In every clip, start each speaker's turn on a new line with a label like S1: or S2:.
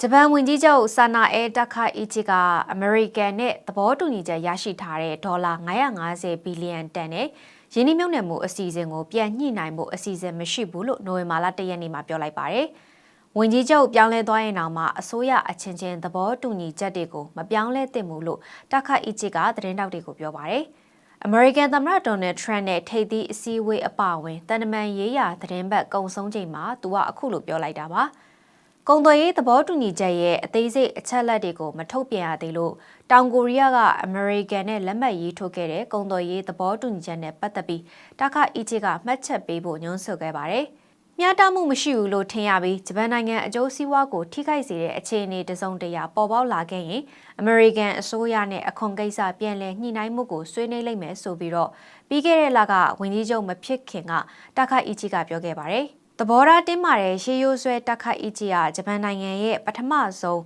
S1: ဂျပန်ဝန်ကြီးချုပ်ဆာနာအဲတက်ခါအီချီကအမေရိကန်နဲ့သဘောတူညီချက်ရရှိထားတဲ့ဒေါ်လာ950ဘီလီယံတန်နဲ့ယင်းနှိမ့်မြုပ်နှံမှုအစီအစဉ်ကိုပြန်ညှိနှိုင်းဖို့အစီအစဉ်မရှိဘူးလို့နိုဝင်ဘာလ၁ရက်နေ့မှာပြောလိုက်ပါတယ်။ဝန်ကြီးချုပ်ပြောင်းလဲသွားရင်တောင်မှအစိုးရအချင်းချင်းသဘောတူညီချက်တွေကိုမပြောင်းလဲသင့်ဘူးလို့တက်ခါအီချီကသတင်းတောက်တွေကိုပြောပါတယ်။အမေရိကန်သမ္မတဒေါ်နယ်ထရန့်နဲ့ထိပ်သီးအစည်းအဝေးအပါအဝင်တန်တမန်ရေးရာသတင်းဘက်ကုံဆုံးချိန်မှာသူကအခုလိုပြောလိုက်တာပါ။ ကုံသွယ်ရေးသဘောတူညီချက်ရဲ့အသေးစိတ်အချက်လက်တွေကိုမထုတ်ပြန်ရသေးလို့တောင်ကိုရီးယားကအမေရိကန်နဲ့လက်မှတ်ရေးထိုးခဲ့တဲ့ကုံသွယ်ရေးသဘောတူညီချက်နဲ့ပတ်သက်ပြီးတာခအီချီကမှတ်ချက်ပေးဖို့ညွှန်းဆိုခဲ့ပါတယ်။မျှတမှုမရှိဘူးလို့ထင်ရပြီးဂျပန်နိုင်ငံအကျိုးစီးပွားကိုထိခိုက်စေတဲ့အခြေအနေတစုံတရာပေါ်ပေါက်လာခဲ့ရင်အမေရိကန်အစိုးရနဲ့အခွန်ကိစ္စပြန်လည်ညှိနှိုင်းမှုကိုဆွေးနွေးလိုက်မယ်ဆိုပြီးတော့ပြီးခဲ့တဲ့လကဝန်ကြီးချုပ်မဖြစ်ခင်ကတာခအီချီကပြောခဲ့ပါတယ်။ သဘောထားတင်းမာတဲ့ရှေးရိုးဆွဲတာခအီချီကဂျပန်နိုင်ငံရဲ့ပထမဆုံး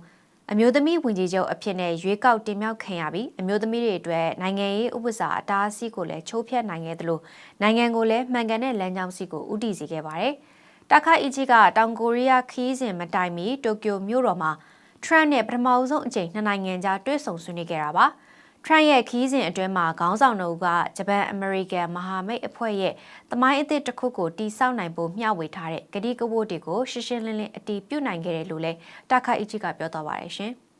S1: အမျိုးသမီးဝန်ကြီးချုပ်အဖြစ်နဲ့ရွေးကောက်တင်မြှောက်ခံရပြီးအမျိုးသမီးတွေအတွက်နိုင်ငံရေးဥပစာအတားအဆီးကိုလည်းချိုးဖျက်နိုင်ခဲ့တယ်လို့နိုင်ငံကိုလည်းမှန်ကန်တဲ့လမ်းကြောင်းစီကိုဥတည်စေခဲ့ပါတယ်။တာခအီချီကတောင်ကိုရီးယားခီးစဉ်မတိုင်မီတိုကျိုမြို့တော်မှာထရန့်နဲ့ပထမဆုံးအကြိမ်နှစ်နိုင်ငံကြားတွေ့ဆုံဆွေးနွေးခဲ့တာပါ။ ထရန့်ရဲ့ခီးစဉ်အတွင်းမှာခေါင်းဆောင်တို့ကဂျပန်အမေရိကန်မဟာမိတ်အဖွဲ့ရဲ့တမိုင်းအသစ်တစ်ခုကိုတိစောက်နိုင်ဖို့မျှဝေထားတဲ့ကတိကဝတ်တွေကိုရှင်းရှင်းလင်းလင်းအတီးပြုတ်နိုင်ခဲ့တယ်လို့လည်းတာခအီချီကပြောသွားပါတယ်ရှင်။